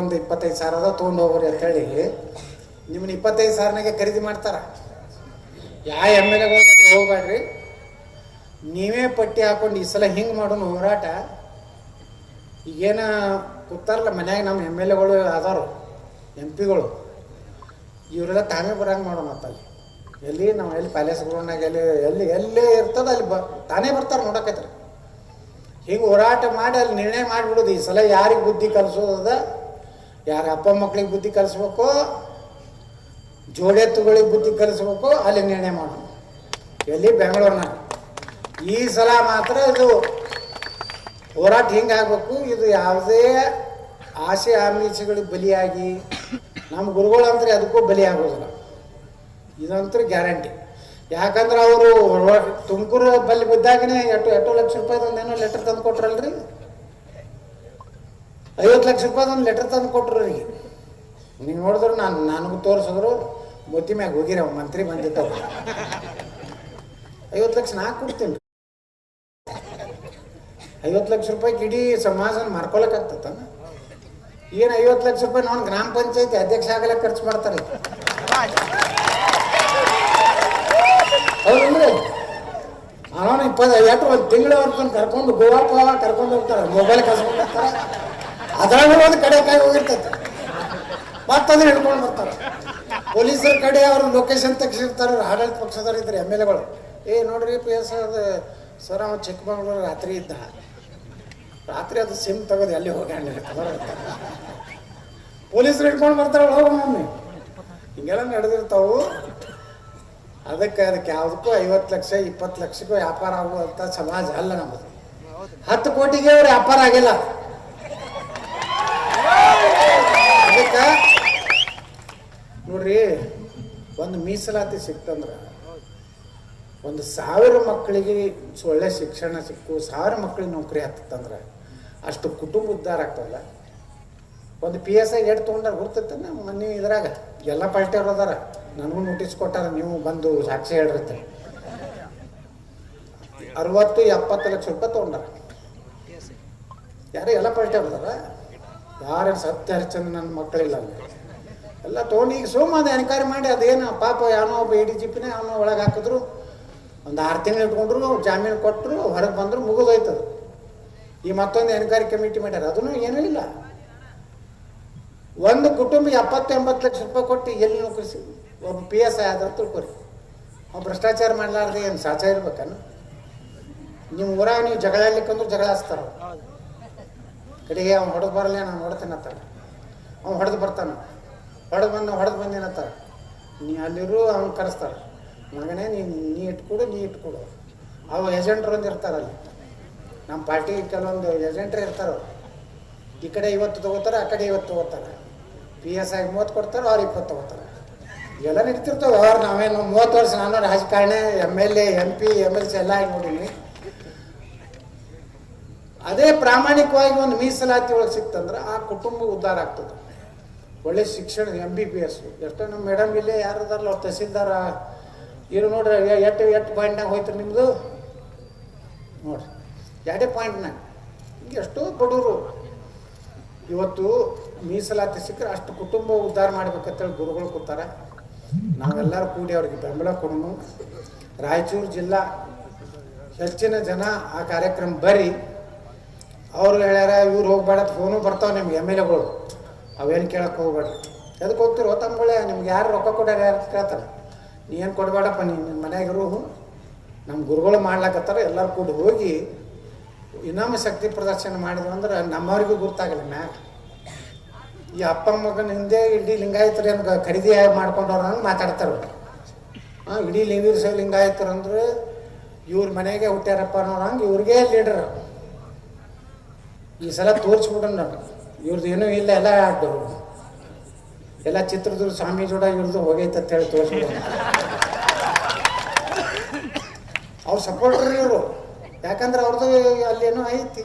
ಒಂದು ಇಪ್ಪತ್ತೈದು ಸಾವಿರ ಅದ ತೊಗೊಂಡು ಹೋಗ್ರಿ ಅಂತೇಳಿ ನಿಮ್ಮನ್ನ ಇಪ್ಪತ್ತೈದು ಸಾವಿರನಾಗೆ ಖರೀದಿ ಮಾಡ್ತಾರ. ಯಾವ ಎಂ ಎಲ್ ಎಗಳು ಹೋಗ್ಬೇಡ್ರಿ. ನೀವೇ ಪಟ್ಟಿ ಹಾಕೊಂಡು ಈ ಸಲ ಹಿಂಗೆ ಮಾಡೋಣ ಹೋರಾಟ. ಈಗೇನ ಕೂತಾರಲ್ಲ ಮನ್ಯಾಗ ನಮ್ಮ ಎಂ ಎಲ್ ಎಗಳು ಅದಾರು, ಎಂ ಪಿಗಳು. ಇವರೆಲ್ಲ ತಾವೇ ಬರಂಗೆ ಮಾಡೋಣ ಮತ್ತಲ್ಲಿ ಎಲ್ಲಿ ನಾವು ಎಲ್ಲಿ ಪ್ಯಾಲೇಸ್ ಗ್ರೌಂಡ್ನಾಗ ಎಲ್ಲಿ ಎಲ್ಲಿ, ಎಲ್ಲೇ ಇರ್ತದ ಅಲ್ಲಿ ಬ, ತಾನೇ ಬರ್ತಾರೆ ನೋಡಕೈತ್ರಿ. ಹಿಂಗೆ ಹೋರಾಟ ಮಾಡಿ ಅಲ್ಲಿ ನಿರ್ಣಯ ಮಾಡಿಬಿಡೋದು ಈ ಸಲ ಯಾರಿಗೆ ಬುದ್ಧಿ ಕಲಿಸೋದದ ಯಾರ ಅಪ್ಪ ಮಕ್ಕಳಿಗೆ ಬುದ್ಧಿ ಕಲಿಸ್ಬೇಕು ಜೋಡೆತ್ತುಗಳಿಗೆ ಬುದ್ಧಿ ಕಲಿಸ್ಬೇಕು, ಅಲ್ಲಿ ನಿರ್ಣಯ ಮಾಡೋಣ ಎಲ್ಲಿ? ಬೆಂಗಳೂರಿನಾಗ ಈ ಸಲ ಮಾತ್ರ ಇದು ಹೋರಾಟ ಹಿಂಗಾಗಬೇಕು. ಇದು ಯಾವುದೇ ಆಸೆ ಆಮಿಷಗಳಿಗೆ ಬಲಿಯಾಗಿ, ನಮ್ಮ ಗುರುಗಳು ಅಂದ್ರೆ ಅದಕ್ಕೂ ಬಲಿ ಆಗೋದಿಲ್ಲ ಇದಂತೂ ಗ್ಯಾರಂಟಿ. ಯಾಕಂದ್ರೆ ಅವರು ತುಮಕೂರು ಬಲ್ಲಿ ಬಿದ್ದಾಗನೇ ಎಟ್ಟು ಎಟ್ಟು ಲಕ್ಷ ರೂಪಾಯಿದೊಂದು ಏನೋ ಲೆಟರ್ ತಂದು ಕೊಟ್ರಲ್ರಿ? ಐವತ್ತು ಲಕ್ಷ ರೂಪಾಯಿದೊಂದು ಲೆಟರ್ ತಂದು ಕೊಟ್ರು ಅವರಿಗೆ. ನೀವು ನೋಡಿದ್ರು ನಾನು, ನನಗೆ ತೋರಿಸಿದ್ರು ಮೋತಿ ಮ್ಯಾಗ ಹೋಗಿರ ಮಂತ್ರಿ ಬಂದಿದ್ದವು ಐವತ್ತು ಲಕ್ಷ ನಾ ಕೊಡ್ತೀನಿ. ಐವತ್ತು ಲಕ್ಷ ರೂಪಾಯಿ ಇಡೀ ಸಮಾಜನ ಮಾರ್ಕೊಳಕಾಗ್ತದ ಏನು ಐವತ್ತು ಲಕ್ಷ ರೂಪಾಯಿ ನಾನು ಗ್ರಾಮ ಪಂಚಾಯತಿ ಅಧ್ಯಕ್ಷ ಆಗಲ್ಲ ಖರ್ಚು ಮಾಡ್ತಾರೆ. ಅವ್ರಂದ್ರೆ ಅವನು ಇಪ್ಪತ್ತು ಎಷ್ಟು ಒಂದು ತಿಂಗಳವರೆಗೂ ಕರ್ಕೊಂಡು ಗೋವಾ ಕರ್ಕೊಂಡು ಹೋಗ್ತಾರೆ. ಮೊಬೈಲ್ ಕಸ್ಕೊಂಡು ಹೋಗ್ತಾರೆ. ಅದ್ರಾಗ ಒಂದು ಕಡೆ ಕಾಯಿ ಹೋಗಿರ್ತೈತೆ. ಮತ್ತಂದ್ರೆ ಹಿಡ್ಕೊಂಡು ಬರ್ತಾರೆ. ಪೊಲೀಸರ ಕಡೆ ಅವ್ರು ಲೊಕೇಶನ್ ತೆಗೆಸಿರ್ತಾರೆ ಆಡಳಿತ ಪಕ್ಷದವ್ರು ಇದ್ರೆ ಎಂ ಎಲ್ ಎಗಳು. ಏ, ನೋಡ್ರಿ ಪಿ ಎಸ್ ಅದು ಸರ್, ಅವ ಚಿಕ್ಕಮಗಳೂರು ರಾತ್ರಿ ಇದ್ದ. ರಾತ್ರಿ ಅದು ಸಿಮ್ ತೆಗೆದು ಎಲ್ಲಿ ಹೋಗ್ಯಾಣ ಪೊಲೀಸರು ಹಿಡ್ಕೊಂಡು ಬರ್ತಾರೆ ಹೋಗಮ್ಮಿ ಹಿಂಗೆಲ್ಲ ನಡೆದಿರ್ತಾವು. ಅದಕ್ಕೆ ಅದಕ್ಕೆ ಯಾವುದಕ್ಕೂ ಐವತ್ತು ಲಕ್ಷ, ಇಪ್ಪತ್ತು ಲಕ್ಷಕ್ಕೂ ವ್ಯಾಪಾರ ಆಗುವಂಥ ಸಮಾಜ ಅಲ್ಲ ನಮ್ಮದು. ಹತ್ತು ಕೋಟಿಗೆ ಅವ್ರು ವ್ಯಾಪಾರ ಆಗಿಲ್ಲ ಅದಕ್ಕೆ ನೋಡ್ರಿ ಒಂದು ಮೀಸಲಾತಿ ಸಿಕ್ತಂದ್ರೆ ಒಂದು ಸಾವಿರ ಮಕ್ಕಳಿಗೆ ಒಳ್ಳೆ ಶಿಕ್ಷಣ ಸಿಕ್ಕು, ಸಾವಿರ ಮಕ್ಕಳಿಗೆ ನೌಕರಿ ಹತ್ತಂದ್ರೆ ಅಷ್ಟು ಕುಟುಂಬ ಉದ್ಧಾರ ಆಗ್ತದಲ್ಲ. ಒಂದು ಪಿ ಎಸ್ ಐ ಗೇಟ್ ತೊಗೊಂಡಾಗ ಗುರ್ತೈತೆ ನಮ್ಮ ಮನೆ ಇದ್ರಾಗ. ಎಲ್ಲ ಪಾರ್ಟಿಯವ್ರು ಅದಾರ. ನನಗೂ ನೋಟಿಸ್ ಕೊಟ್ಟಾರ, ನೀವು ಬಂದು ಸಾಕ್ಷಿ ಹೇಳಿರುತ್ತೆ ಅರವತ್ತು, ಎಪ್ಪತ್ತು ಲಕ್ಷ ರೂಪಾಯಿ ತೊಗೊಂಡಾರ. ಯಾರು ಎಲ್ಲ ಪಾರ್ಟಿಯವ್ರು ಅದಾರ. ಯಾರು ಸತ್ಯ ಹರಿಚಂದ್ರ ನನ್ನ ಮಕ್ಕಳಿಲ್ಲ ಅಲ್ಲಿ ಎಲ್ಲ ತೊಗೊಂಡು ಈಗ ಸೋಮ ಅದು ಎನ್ಕ್ವೈರಿ ಮಾಡಿ ಅದೇನು ಪಾಪ ಯಾವನೋ ಒಬ್ಬ ಎ ಡಿ ಜಿ ಪಿನೇ ಅವನೋ ಒಳಗೆ ಹಾಕಿದ್ರು. ಒಂದು ಆರು ತಿಂಗಳು ಇಟ್ಕೊಂಡ್ರು, ಜಾಮೀನು ಕೊಟ್ಟರು, ಹೊರಗೆ ಬಂದರು, ಮುಗಿದೋಯ್ತದು. ಈ ಮತ್ತೊಂದು ಎನ್ಕ್ವೈರಿ ಕಮಿಟಿ ಮಾಡ್ಯಾರ. ಅದನ್ನು ಏನೂ ಇಲ್ಲ. ಒಂದು ಕುಟುಂಬ ಎಪ್ಪತ್ತು ಎಂಬತ್ತು ಲಕ್ಷ ರೂಪಾಯಿ ಕೊಟ್ಟು ಎಲ್ಲಿ ನೌಕರಿ ಸಿಗ್ ಒಬ್ಬ ಪಿ ಎಸ್ ಐ ಆದ್ರೆ ತಿಳ್ಕೊರಿ. ಅವ್ನು ಭ್ರಷ್ಟಾಚಾರ ಮಾಡಲಾರ್ದೆ ಏನು ಸಾಚ ಇರ್ಬೇಕನ್ನು ನಿಮ್ಮ ಊರಾಗ ನೀವು ಜಗಳ ಜಗಳ ಅವ್ರು. ಕಡೆಗೆ ಅವ್ನು ಹೊಡೆದು ಬರಲ್ಲ ನಾನು ಹೊಡ್ತೇನೆ ಅಂತ. ಅವ್ನು ಹೊಡೆದು ಬರ್ತಾನೆ. ಹೊಡೆದು ಬಂದು ಹೊಡೆದು ಬಂದೇನತ್ತಾರ ನೀ ಅಲ್ಲಿರು ಅವ್ನು ಕರೆಸ್ತಾರೆ. ಮಗನೇ ನೀ ನೀ ಇಟ್ಕೊಡು ನೀ ಇಟ್ಕೊಡು. ಅವು ಏಜೆಂಟ್ರು ಒಂದು ಇರ್ತಾರಲ್ಲಿ ನಮ್ಮ ಪಾರ್ಟಿ ಕೆಲವೊಂದು ಏಜೆಂಟ್ರು ಇರ್ತಾರೆ. ಈ ಕಡೆ ಇವತ್ತು ತೊಗೋತಾರೆ, ಆ ಕಡೆ ಇವತ್ತು ತೊಗೋತಾರೆ. ಪಿ ಎಸ್ ಐ ಮೂವತ್ತು ಕೊಡ್ತಾರೆ, ಅವ್ರು ಇಪ್ಪತ್ತು ತೊಗೋತಾರೆ. ಎಲ್ಲ ನಡೀತಿರ್ತವೆ. ಅವ್ರು ನಾವೇನು ಮೂವತ್ತು ವರ್ಷ ನಾನು ರಾಜಕಾರಣಿ M L A M P M L C ಎಲ್ಲ ಆಗಿ ಅದೇ ಪ್ರಾಮಾಣಿಕವಾಗಿ ಒಂದು ಮೀಸಲಾತಿ ಒಳಗೆ ಸಿಕ್ತಂದ್ರೆ ಆ ಕುಟುಂಬ ಉದ್ಧಾರ ಆಗ್ತದೆ. ಒಳ್ಳೆ ಶಿಕ್ಷಣ ಎಂ ಬಿ ಬಿ ಎಸ್ ಎಷ್ಟೋ ನಮ್ಮ ಮೇಡಮ್ ಇಲ್ಲೇ ಯಾರು ಅದಾರಲ್ಲ ಅವ್ರು ತಹಸೀಲ್ದಾರ. ಇರು ನೋಡ್ರಿ ಎಟ್ಟು ಎಟ್ಟು ಪಾಯಿಂಟ್ನಾಗ ಹೋಯ್ತು ನಿಮ್ಮದು ನೋಡ್ರಿ. ಎರಡೇ ಪಾಯಿಂಟ್ನಾಗ ಹಿಂಗೆ ಎಷ್ಟೋ ಬಡವರು. ಇವತ್ತು ಮೀಸಲಾತಿ ಸಿಕ್ಕರೆ ಅಷ್ಟು ಕುಟುಂಬ ಉದ್ಧಾರ ಮಾಡ್ಬೇಕಂತೇಳಿ ಗುರುಗಳು ಕೂತಾರ. ನಾವೆಲ್ಲರೂ ಕೂಡಿ ಅವ್ರಿಗೆ ಬೆಂಬಲ ಕೊಡೋಣ. ರಾಯಚೂರು ಜಿಲ್ಲಾ ಹೆಚ್ಚಿನ ಜನ ಆ ಕಾರ್ಯಕ್ರಮ ಬರೀ. ಅವ್ರು ಹೇಳ್ಯಾರ, ಇವ್ರು ಹೋಗ್ಬೇಡ ಫೋನು ಬರ್ತಾವೆ ನಿಮ್ಗೆ ಎಂ ಎಲ್ ಎಗಳು ಅವೇನು ಕೇಳಕ್ಕೆ ಹೋಗ್ಬೇಡ್ರಿ ಎದಕ್ಕೆ ಹೋಗ್ತಿರೋ ತಮ್ಮಗಳೇ, ನಿಮ್ಗೆ ಯಾರು ರೊಕ್ಕ ಕೊಡ್ಯಾರ ಯಾರು ಕೇಳ್ತಾರೆ? ನೀ ಏನು ಕೊಡಬೇಡಪ್ಪ, ನೀನು ನಿನ್ನ ಮನ್ಯಾಗಿರು ನಮ್ಮ ಗುರುಗಳು ಮಾಡ್ಲಾಕತ್ತಾರ, ಎಲ್ಲರೂ ಕೂಡ ಹೋಗಿ ಇನ್ನೊಮ್ಮೆ ಶಕ್ತಿ ಪ್ರದರ್ಶನ ಮಾಡಿದ್ರು ಅಂದ್ರೆ ನಮ್ಮವ್ರಿಗೂ ಗುರ್ತಾಗಲ್ಲ ಮ್ಯಾ ಈ ಅಪ್ಪ ಮಗನ ಹಿಂದೆ ಇಡೀ ಲಿಂಗಾಯತರು ಏನು ಖರೀದಿ ಮಾಡ್ಕೊಂಡವ್ರು ಮಾತಾಡ್ತಾರೆ ಹಾಂ ಇಡೀ ಲಿಂಗೀರ್ಸ ಲಿಂಗಾಯತರು ಅಂದ್ರೆ ಇವ್ರ ಮನೆಗೆ ಹುಟ್ಟ್ಯಾರಪ್ಪ ಅನ್ನೋರು ಹಂಗೆ ಇವ್ರಿಗೆ ಲೀಡರ್ ಈ ಸಲ ತೋರಿಸ್ಬಿಡೋಣ ನಾನು ಇವ್ರದ್ದು ಏನೂ ಇಲ್ಲ, ಎಲ್ಲ ಅಡ್ಡು ಎಲ್ಲ ಚಿತ್ರದುರ್ಗ ಸ್ವಾಮಿ ಜೋಡ ಇವ್ರದ್ದು ಹೋಗೈತೆ ಅಂತ ಹೇಳಿ ತೋರಿಸ ಅವ್ರು ಸಪೋರ್ಟರ್ ಇವರು. ಯಾಕಂದ್ರೆ ಅವ್ರದ್ದು ಅಲ್ಲೇನೋ ಐತಿ.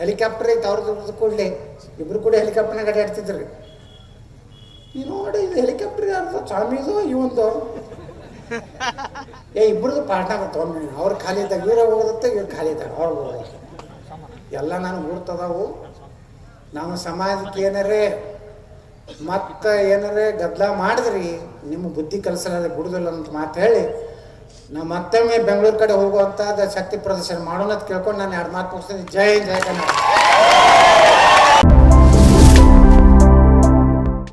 ಹೆಲಿಕಾಪ್ಟರ್ ಐತಿ ಅವ್ರದ್ದು ಕೂಡಲೇ. ಇಬ್ರು ಕೂಡ ಹೆಲಿಕಾಪ್ಟರ್ನಾಗ ಅಡ್ಡಾಡ್ತಿದ್ರು ಈ ನೋಡಿ ಇದು ಹೆಲಿಕಾಪ್ಟರ್ ಯಾರ್ದು? ಸ್ವಾಮಿದು, ಇವಂದು. ಏ ಇಬ್ರದ್ದು ಪಾರ್ಟ್ನಾಗ ತೊಗೊಂಡು ಅವ್ರು ಖಾಲಿ ಇದ್ದಾಗ, ಇವ್ರ ಹೋಗೋದತ್ತೆ, ಇವ್ರು ಖಾಲಿ ಇದ್ದಾಗ, ಅವ್ರು ಎಲ್ಲ ನಾನು ಗುರ್ತದಾವು ನಮ್ಮ ಸಮಾಜಕ್ಕೆ ಏನಾರೇ ಮತ್ತೆ ಏನಾರೇ ಗದ್ದಲ ಮಾಡಿದ್ರಿ, ನಿಮ್ಮ ಬುದ್ಧಿ ಕಲಿಸಲ್ಲ ಬಿಡುದಿಲ್ಲ ಅಂತ ಮಾತು ಹೇಳಿ, ನಾವು ಮತ್ತೊಮ್ಮೆ ಬೆಂಗಳೂರು ಕಡೆ ಹೋಗುವಂಥದ್ದು ಶಕ್ತಿ ಪ್ರದರ್ಶನ ಮಾಡೋಣ ಅಂತ ಕೇಳ್ಕೊಂಡು ನಾನು ಎರಡು ಮಾತು ಮುಗಿಸ್ತೀನಿ. ಜೈ ಜಯ ಕನ್ನಡ.